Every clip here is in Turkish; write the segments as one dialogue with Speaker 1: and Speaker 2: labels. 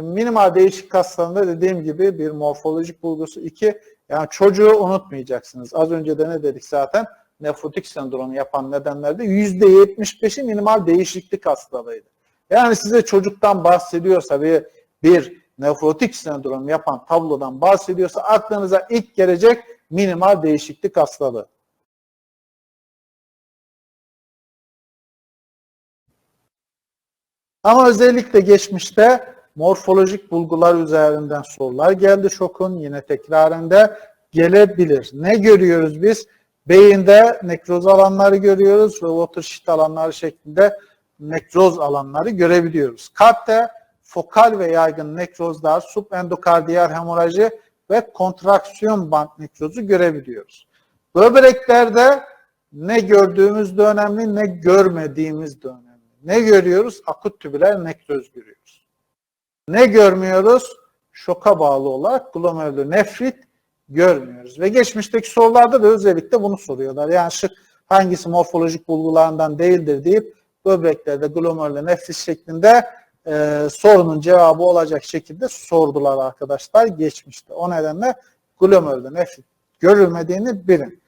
Speaker 1: Şimdi minimal değişik kaslarında dediğim gibi bir morfolojik bulgusu. iki yani çocuğu unutmayacaksınız. Az önce de ne dedik zaten? Nefrotik sendromu yapan nedenlerde %75'i minimal değişiklik hastalığıydı. Yani size çocuktan bahsediyorsa bir, bir nefrotik sendrom yapan tablodan bahsediyorsa aklınıza ilk gelecek minimal değişiklik hastalığı. Ama özellikle geçmişte morfolojik bulgular üzerinden sorular geldi şokun yine tekrarında gelebilir. Ne görüyoruz biz? Beyinde nekroz alanları görüyoruz ve watershed alanları şeklinde nekroz alanları görebiliyoruz. Kalpte fokal ve yaygın nekrozlar, subendokardiyal hemoraji ve kontraksiyon band nekrozu görebiliyoruz. Böbreklerde ne gördüğümüz de önemli ne görmediğimiz de önemli. Ne görüyoruz? Akut tübüler nekroz görüyoruz. Ne görmüyoruz? Şoka bağlı olarak glomerulonefrit görmüyoruz. Ve geçmişteki sorularda da özellikle bunu soruyorlar. Yani şu hangisi morfolojik bulgularından değildir deyip böbreklerde glomerulonefrit şeklinde e, sorunun cevabı olacak şekilde sordular arkadaşlar geçmişte. O nedenle glomerulonefrit görülmediğini bilin.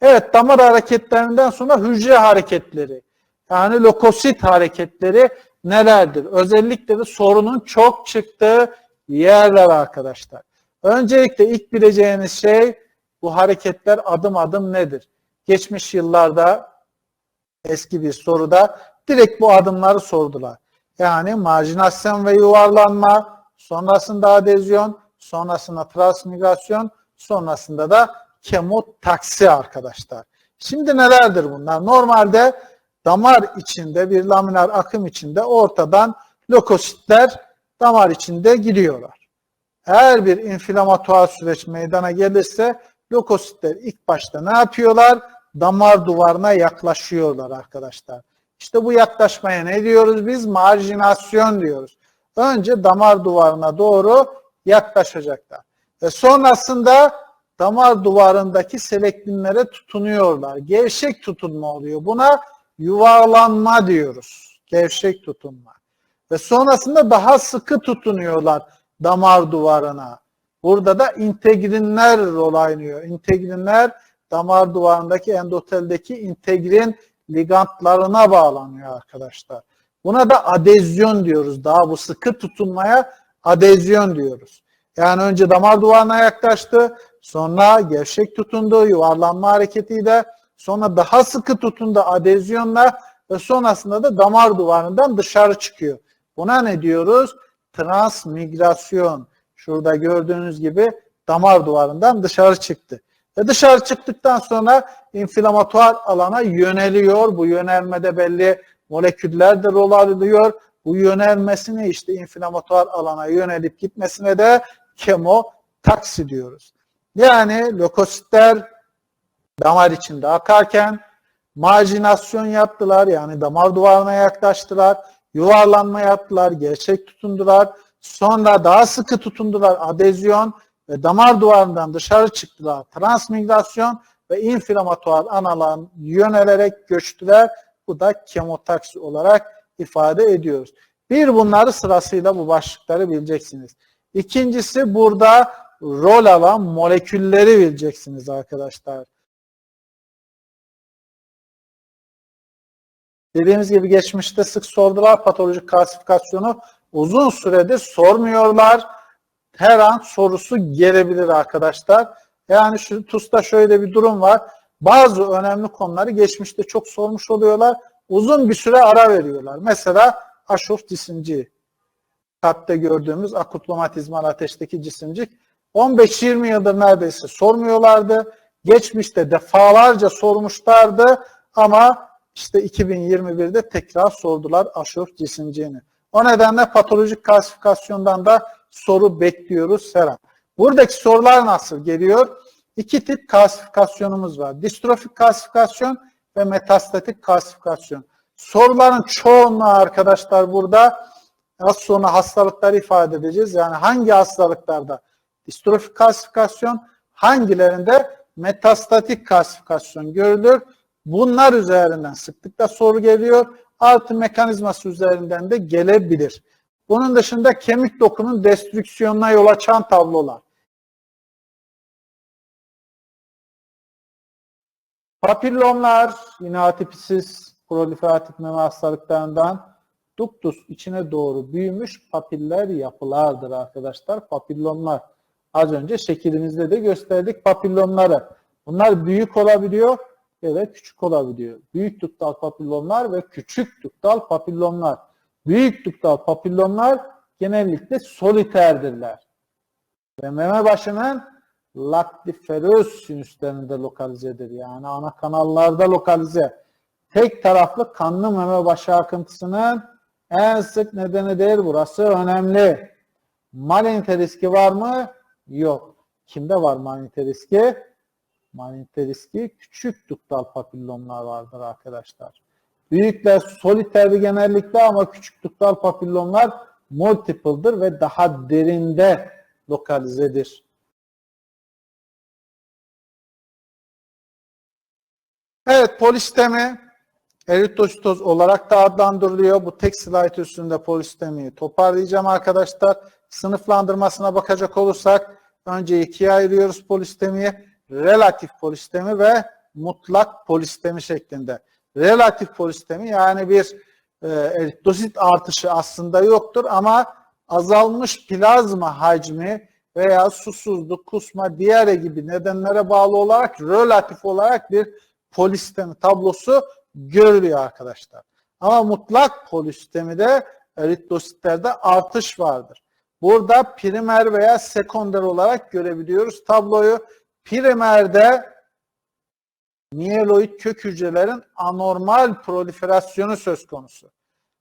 Speaker 1: Evet damar hareketlerinden sonra hücre hareketleri yani lokosit hareketleri nelerdir? Özellikle de sorunun çok çıktığı yerler arkadaşlar. Öncelikle ilk bileceğiniz şey bu hareketler adım adım nedir? Geçmiş yıllarda eski bir soruda direkt bu adımları sordular. Yani marjinasyon ve yuvarlanma, sonrasında adezyon, sonrasında transmigrasyon, sonrasında da kemotaksi arkadaşlar. Şimdi nelerdir bunlar? Normalde damar içinde bir laminar akım içinde ortadan lokositler damar içinde gidiyorlar. Eğer bir inflamatuar süreç meydana gelirse lokositler ilk başta ne yapıyorlar? Damar duvarına yaklaşıyorlar arkadaşlar. İşte bu yaklaşmaya ne diyoruz biz? Marjinasyon diyoruz. Önce damar duvarına doğru yaklaşacaklar. Ve sonrasında damar duvarındaki selektinlere tutunuyorlar. Gevşek tutunma oluyor. Buna yuvarlanma diyoruz. Gevşek tutunma. Ve sonrasında daha sıkı tutunuyorlar damar duvarına. Burada da integrinler rol oynuyor. İntegrinler damar duvarındaki endoteldeki integrin ligantlarına bağlanıyor arkadaşlar. Buna da adezyon diyoruz. Daha bu sıkı tutunmaya adezyon diyoruz. Yani önce damar duvarına yaklaştı, sonra gevşek tutundu, yuvarlanma hareketiyle, sonra daha sıkı tutundu adezyonla ve sonrasında da damar duvarından dışarı çıkıyor. Buna ne diyoruz? Transmigrasyon. Şurada gördüğünüz gibi damar duvarından dışarı çıktı. Ve dışarı çıktıktan sonra inflamatuar alana yöneliyor. Bu yönelmede belli moleküller de rol alıyor. Bu yönelmesine işte inflamatuar alana yönelip gitmesine de kemotaksi diyoruz. Yani lökositler damar içinde akarken marjinasyon yaptılar yani damar duvarına yaklaştılar, yuvarlanma yaptılar, gerçek tutundular, sonra daha sıkı tutundular adezyon ve damar duvarından dışarı çıktılar transmigrasyon ve inflamatuar analar yönelerek göçtüler. Bu da kemotaksi olarak ifade ediyoruz. Bir bunları sırasıyla bu başlıkları bileceksiniz. İkincisi burada rol alan molekülleri bileceksiniz arkadaşlar. Dediğimiz gibi geçmişte sık sordular patolojik klasifikasyonu. Uzun süredir sormuyorlar. Her an sorusu gelebilir arkadaşlar. Yani şu TUS'ta şöyle bir durum var. Bazı önemli konuları geçmişte çok sormuş oluyorlar. Uzun bir süre ara veriyorlar. Mesela aşof cisimci. Kalpte gördüğümüz akut romatizmal ateşteki cisimcik 15-20 yıldır neredeyse sormuyorlardı. Geçmişte defalarca sormuşlardı ama işte 2021'de tekrar sordular aşof cisimciğini. O nedenle patolojik klasifikasyondan da soru bekliyoruz Serap. Buradaki sorular nasıl geliyor? İki tip klasifikasyonumuz var. Distrofik klasifikasyon ve metastatik klasifikasyon. Soruların çoğunluğu arkadaşlar burada az sonra hastalıkları ifade edeceğiz. Yani hangi hastalıklarda distrofik klasifikasyon, hangilerinde metastatik klasifikasyon görülür. Bunlar üzerinden sıklıkla soru geliyor. artı mekanizması üzerinden de gelebilir. Bunun dışında kemik dokunun destrüksiyonuna yol açan tablolar. Papillomlar yine atipsiz proliferatif meme hastalıklarından duktus içine doğru büyümüş papiller yapılardır arkadaşlar. Papillomlar. Az önce şeklimizde de gösterdik papillomları. Bunlar büyük olabiliyor ya da küçük olabiliyor. Büyük duktal papillomlar ve küçük duktal papillomlar. Büyük duktal papillomlar genellikle soliterdirler. Ve meme başının lactiferöz sinüslerinde lokalizedir. Yani ana kanallarda lokalize. Tek taraflı kanlı meme başı akıntısının en sık nedenidir. Burası önemli. Malinite riski var mı? Yok. Kimde var malinite riski? Malinite riski küçük duktal papillomlar vardır arkadaşlar. Büyükler soliterdi genellikle ama küçük duktal papillomlar multiple'dır ve daha derinde lokalizedir. Evet polistemi eritositoz olarak da adlandırılıyor. Bu tek slide üstünde polistemiyi toparlayacağım arkadaşlar. Sınıflandırmasına bakacak olursak önce ikiye ayırıyoruz polistemiyi. Relatif polistemi ve mutlak polistemi şeklinde. Relatif polistemi yani bir e, eritrosit artışı aslında yoktur ama azalmış plazma hacmi veya susuzluk, kusma, diyare gibi nedenlere bağlı olarak relatif olarak bir polistemi tablosu görülüyor arkadaşlar. Ama mutlak polistemide eritrositlerde artış vardır. Burada primer veya sekonder olarak görebiliyoruz tabloyu. Primerde miyeloid kök hücrelerin anormal proliferasyonu söz konusu.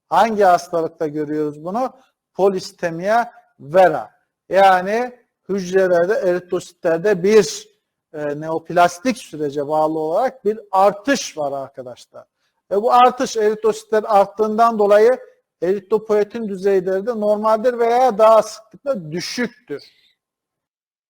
Speaker 1: Hangi hastalıkta görüyoruz bunu? Polistemia vera. Yani hücrelerde, eritrositlerde bir e, neoplastik sürece bağlı olarak bir artış var arkadaşlar. Ve bu artış eritrositler arttığından dolayı eritropoetin düzeyleri de normaldir veya daha sıklıkla düşüktür.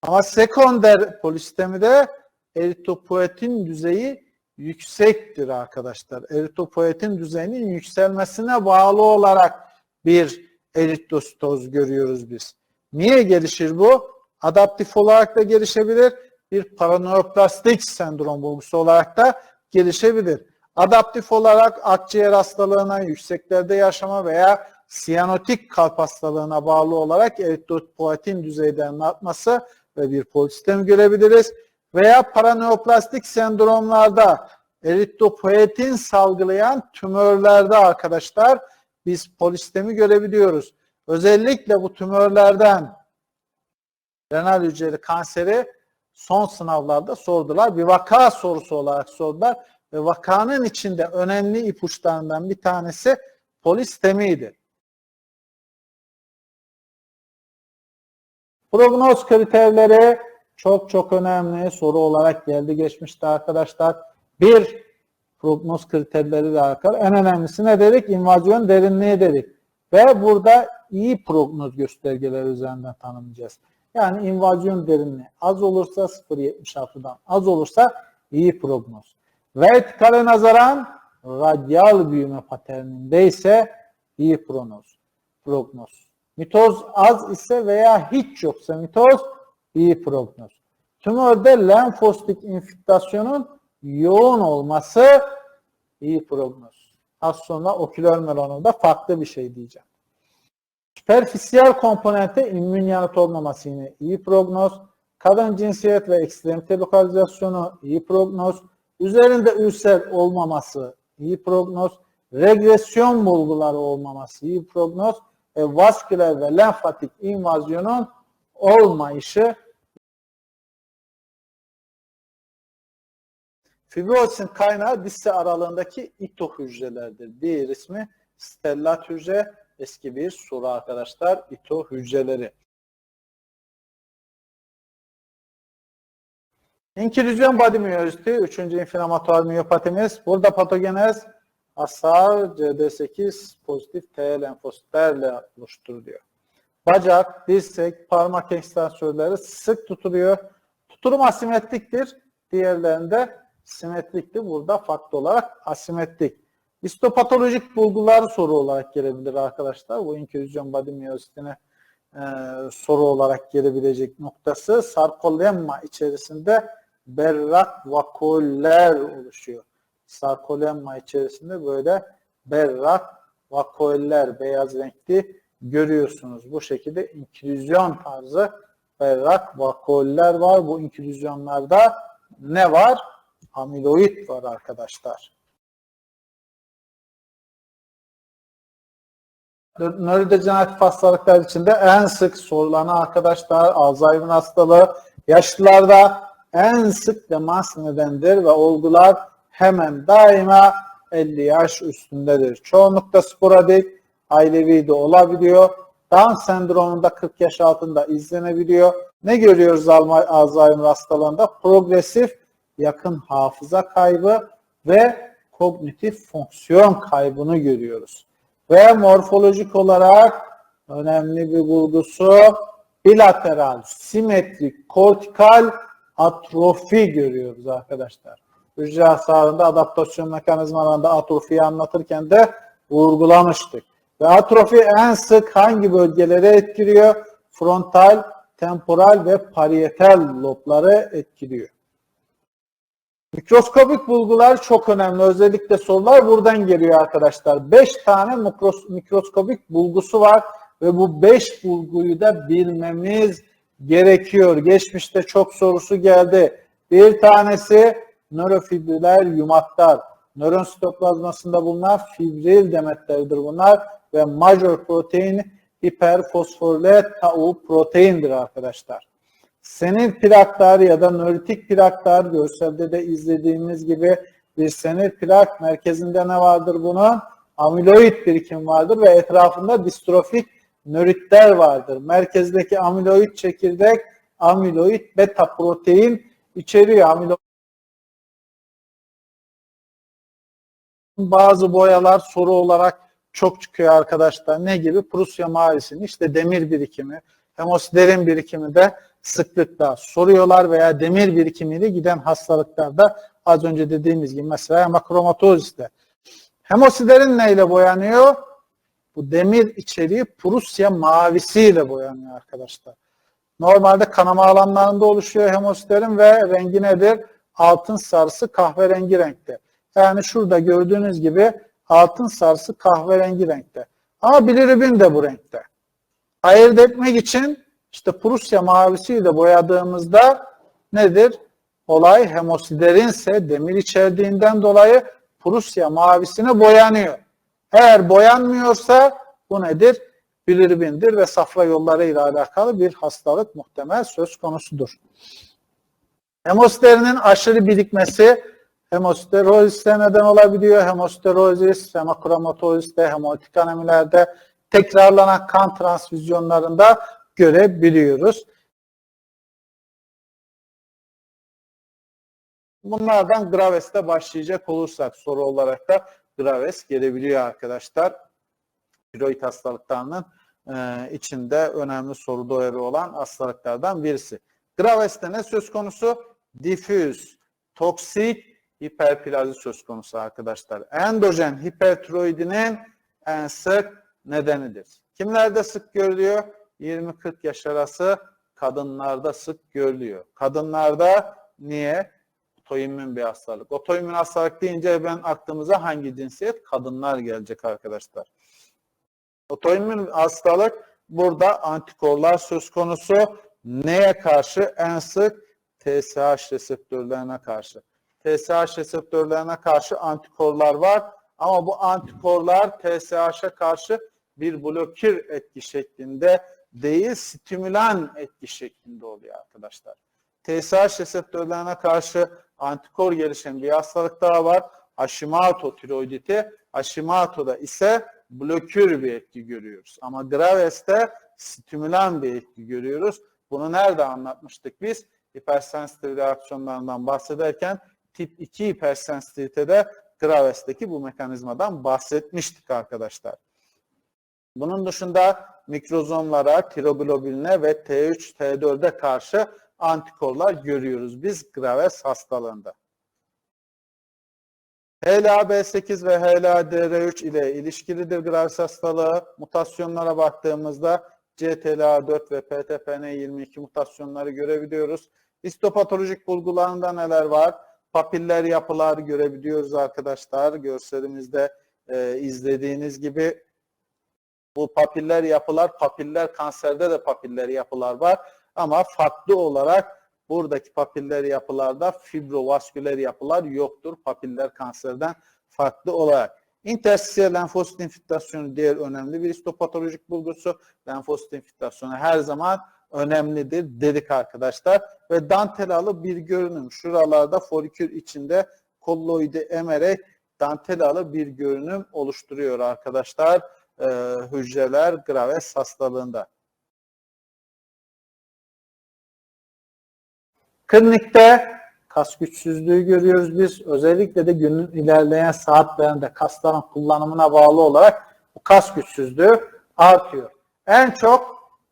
Speaker 1: Ama sekonder polistemide eritropoetin düzeyi yüksektir arkadaşlar. Eritropoetin düzeyinin yükselmesine bağlı olarak bir eritrositoz görüyoruz biz. Niye gelişir bu? Adaptif olarak da gelişebilir. Bir paraneoplastik sendrom bulgusu olarak da gelişebilir. Adaptif olarak akciğer hastalığına, yükseklerde yaşama veya siyanotik kalp hastalığına bağlı olarak eritropoetin düzeylerinin artması ve bir polistem görebiliriz. Veya paraneoplastik sendromlarda eritropoetin salgılayan tümörlerde arkadaşlar biz polistemi görebiliyoruz. Özellikle bu tümörlerden renal hücreli kanseri son sınavlarda sordular. Bir vaka sorusu olarak sordular ve vakanın içinde önemli ipuçlarından bir tanesi polistemiydi. Prognoz kriterleri çok çok önemli soru olarak geldi geçmişte arkadaşlar. Bir prognoz kriterleri de arkadaşlar. En önemlisi ne dedik? İnvazyon derinliği dedik. Ve burada iyi prognoz göstergeleri üzerinden tanımlayacağız. Yani invazyon derinliği az olursa 0.76'dan az olursa iyi prognoz. Vertikale nazaran radyal büyüme paterninde ise iyi prognoz. prognoz. Mitoz az ise veya hiç yoksa mitoz iyi prognoz. Tümörde lenfositik infiltrasyonun yoğun olması iyi prognoz. Az sonra oküler melanomda farklı bir şey diyeceğim. Süperfisiyel komponente immün yanıt olmaması yine iyi prognoz. Kadın cinsiyet ve ekstremite lokalizasyonu iyi prognoz. Üzerinde ülser olmaması iyi prognoz. Regresyon bulguları olmaması iyi prognoz. Ve vasküler ve lenfatik invazyonun olmayışı Fibrozin kaynağı disse aralığındaki ito hücrelerdir. Diğer ismi stellat hücre eski bir soru arkadaşlar. ito hücreleri. İnkülüzyon body miyoziti, üçüncü inflamatuar miyopatimiz. Burada patogenez hasar CD8 pozitif T lenfositlerle oluşturuluyor. Bacak, dirsek, parmak ekstansiyonları sık tutuluyor. Tutulum asimetriktir. Diğerlerinde simetrikti. Burada farklı olarak asimetrik. Histopatolojik bulgular soru olarak gelebilir arkadaşlar. Bu inkülüzyon body miyositine e, soru olarak gelebilecek noktası sarkolemma içerisinde berrak vakuoller oluşuyor. Sarkolemma içerisinde böyle berrak vakuoller beyaz renkli görüyorsunuz. Bu şekilde inkülüzyon tarzı berrak vakuoller var. Bu inkülüzyonlarda ne var? Amiloid var arkadaşlar. nörodejeneratif hastalıklar içinde en sık sorulan arkadaşlar Alzheimer hastalığı, yaşlılarda en sık demans nedendir ve olgular hemen daima 50 yaş üstündedir. Çoğunlukla sporadik, ailevi de olabiliyor. Down sendromunda 40 yaş altında izlenebiliyor. Ne görüyoruz Alzheimer hastalığında? Progresif yakın hafıza kaybı ve kognitif fonksiyon kaybını görüyoruz. Ve morfolojik olarak önemli bir bulgusu bilateral, simetrik, kortikal atrofi görüyoruz arkadaşlar. Hücre hasarında adaptasyon mekanizmalarında atrofiyi anlatırken de vurgulamıştık. Ve atrofi en sık hangi bölgeleri etkiliyor? Frontal, temporal ve parietal lobları etkiliyor. Mikroskobik bulgular çok önemli. Özellikle sorular buradan geliyor arkadaşlar. 5 tane mikroskobik bulgusu var ve bu 5 bulguyu da bilmemiz gerekiyor. Geçmişte çok sorusu geldi. Bir tanesi nörofibriller yumaklar. Nöron sitoplazmasında bulunan fibril demetleridir bunlar ve major protein hiperfosforilet tau proteindir arkadaşlar. Senil plaklar ya da nöritik plaklar görselde de izlediğimiz gibi bir senil plak merkezinde ne vardır bunun? Amiloid birikim vardır ve etrafında distrofik nöritler vardır. Merkezdeki amiloid çekirdek amiloid beta protein içeriyor. Amiloid bazı boyalar soru olarak çok çıkıyor arkadaşlar. Ne gibi? Prusya mavisinin işte demir birikimi, hemosiderin birikimi de sıklıkla soruyorlar veya demir birikimiyle giden hastalıklarda az önce dediğimiz gibi mesela hemakromatoziste. Hemosiderin neyle boyanıyor? Bu demir içeriği Prusya mavisiyle boyanıyor arkadaşlar. Normalde kanama alanlarında oluşuyor hemosiderin ve rengi nedir? Altın sarısı kahverengi renkte. Yani şurada gördüğünüz gibi altın sarısı kahverengi renkte. Ama bilirubin de bu renkte. Ayırt etmek için işte Prusya mavisiyle boyadığımızda nedir? Olay hemosiderinse demir içerdiğinden dolayı Prusya mavisine boyanıyor. Eğer boyanmıyorsa bu nedir? Bilirubindir ve safra yolları ile alakalı bir hastalık muhtemel söz konusudur. Hemosiderinin aşırı birikmesi hemosideroziste neden olabiliyor. Hemosiderozis, hemakromatoziste, hemotik anemilerde, tekrarlanan kan transfüzyonlarında görebiliyoruz. Bunlardan Graves'te başlayacak olursak soru olarak da Graves gelebiliyor arkadaşlar. Tiroid hastalıklarının e, içinde önemli soru doyarı olan hastalıklardan birisi. Graves'te ne söz konusu? Difüz, toksik hiperplazi söz konusu arkadaşlar. Endojen hipertiroidinin en sık nedenidir. Kimlerde sık görülüyor? 20-40 yaş arası kadınlarda sık görülüyor. Kadınlarda niye? Otoimmün bir hastalık. Otoimmün hastalık deyince ben aklımıza hangi cinsiyet? Kadınlar gelecek arkadaşlar. Otoimmün hastalık burada antikorlar söz konusu. Neye karşı? En sık TSH reseptörlerine karşı. TSH reseptörlerine karşı antikorlar var. Ama bu antikorlar TSH'a karşı bir blokir etki şeklinde değil, stimülan etki şeklinde oluyor arkadaşlar. TSH reseptörlerine karşı antikor gelişen bir hastalık daha var. Hashimoto tiroiditi. Hashimoto'da ise blokür bir etki görüyoruz. Ama Graves'te stimülan bir etki görüyoruz. Bunu nerede anlatmıştık biz? Hipersensitif reaksiyonlarından bahsederken tip 2 hipersensitivitede Graves'teki bu mekanizmadan bahsetmiştik arkadaşlar. Bunun dışında mikrozomlara, tiroglobuline ve T3, T4'e karşı antikorlar görüyoruz biz Graves hastalığında. HLA-B8 ve HLA-DR3 ile ilişkilidir gravis hastalığı. Mutasyonlara baktığımızda CTLA4 ve PTPN22 mutasyonları görebiliyoruz. Histopatolojik bulgularında neler var? Papiller yapılar görebiliyoruz arkadaşlar. Görselimizde e, izlediğiniz gibi bu papiller yapılar, papiller kanserde de papiller yapılar var. Ama farklı olarak buradaki papiller yapılarda fibrovasküler yapılar yoktur. Papiller kanserden farklı olarak. Interstisiyel lenfosit infiltrasyonu diğer önemli bir histopatolojik bulgusu. Lenfosit infiltrasyonu her zaman önemlidir dedik arkadaşlar. Ve dantelalı bir görünüm. Şuralarda folikül içinde kolloidi emerek dantelalı bir görünüm oluşturuyor arkadaşlar. Ee, hücreler Graves hastalığında. Klinikte kas güçsüzlüğü görüyoruz biz. Özellikle de günün ilerleyen saatlerinde kasların kullanımına bağlı olarak bu kas güçsüzlüğü artıyor. En çok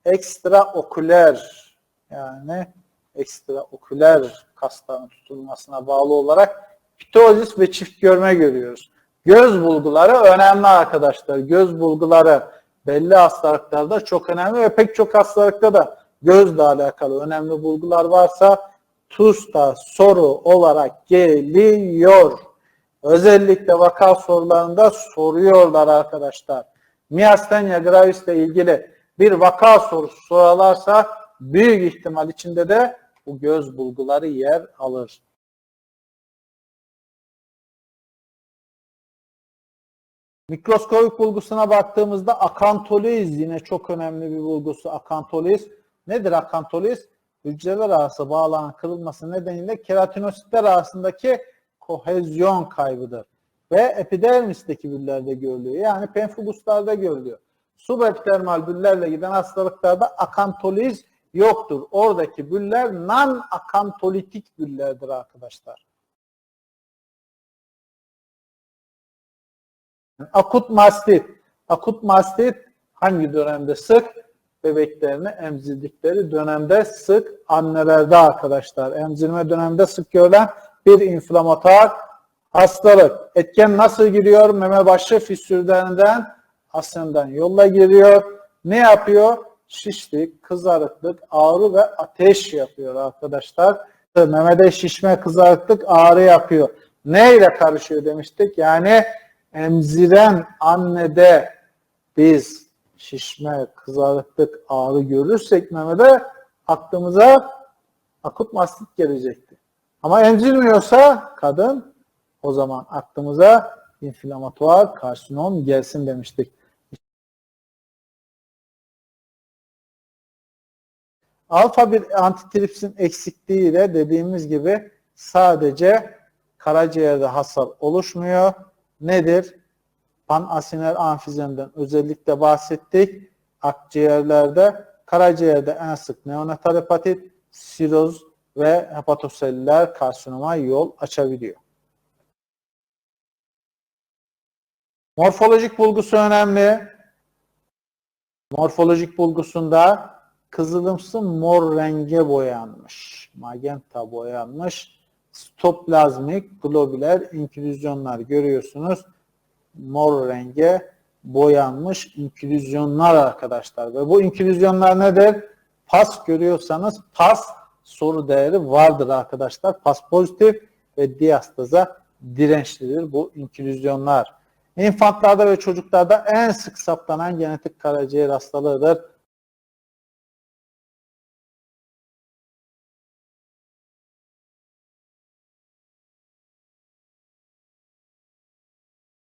Speaker 1: ekstraoküler yani ekstraoküler kasların tutulmasına bağlı olarak pitozis ve çift görme görüyoruz. Göz bulguları önemli arkadaşlar. Göz bulguları belli hastalıklarda çok önemli ve pek çok hastalıkta da gözle alakalı önemli bulgular varsa TUS'ta soru olarak geliyor. Özellikle vaka sorularında soruyorlar arkadaşlar. Miastenia gravis ile ilgili bir vaka sorusu sorarlarsa büyük ihtimal içinde de bu göz bulguları yer alır. Mikroskopik bulgusuna baktığımızda akantoliz yine çok önemli bir bulgusu akantoliz. Nedir akantoliz? Hücreler arası bağlanan kırılması nedeniyle keratinositler arasındaki kohezyon kaybıdır. Ve epidermisteki büllerde görülüyor. Yani penfuguslarda görülüyor. Subepidermal büllerle giden hastalıklarda akantoliz yoktur. Oradaki büller non-akantolitik büllerdir arkadaşlar. Akut mastit. Akut mastit hangi dönemde sık? Bebeklerini emzirdikleri dönemde sık annelerde arkadaşlar. Emzirme döneminde sık görülen bir inflamatuar hastalık. Etken nasıl giriyor? Meme başı fissürlerinden asenden yolla giriyor. Ne yapıyor? Şişlik, kızarıklık, ağrı ve ateş yapıyor arkadaşlar. Memede şişme, kızarıklık, ağrı yapıyor. Neyle karışıyor demiştik? Yani emziren annede biz şişme, kızarıklık, ağrı görürsek memede aklımıza akut mastit gelecekti. Ama emzirmiyorsa kadın o zaman aklımıza inflamatuar karsinom gelsin demiştik. Alfa bir antitripsin eksikliğiyle dediğimiz gibi sadece karaciğerde hasar oluşmuyor. Nedir? Panasiner amfizemden özellikle bahsettik. Akciğerlerde, karaciğerde en sık neonatal hepatit, siroz ve hepatoselüler karsinoma yol açabiliyor. Morfolojik bulgusu önemli. Morfolojik bulgusunda kızılımsı mor renge boyanmış. Magenta boyanmış. Stoplazmik globüler inkülüzyonlar görüyorsunuz. Mor renge boyanmış inkülüzyonlar arkadaşlar. Ve bu inkülüzyonlar nedir? Pas görüyorsanız pas soru değeri vardır arkadaşlar. Pas pozitif ve diastaza dirençlidir bu inkülüzyonlar. İnfantlarda ve çocuklarda en sık saptanan genetik karaciğer hastalığıdır.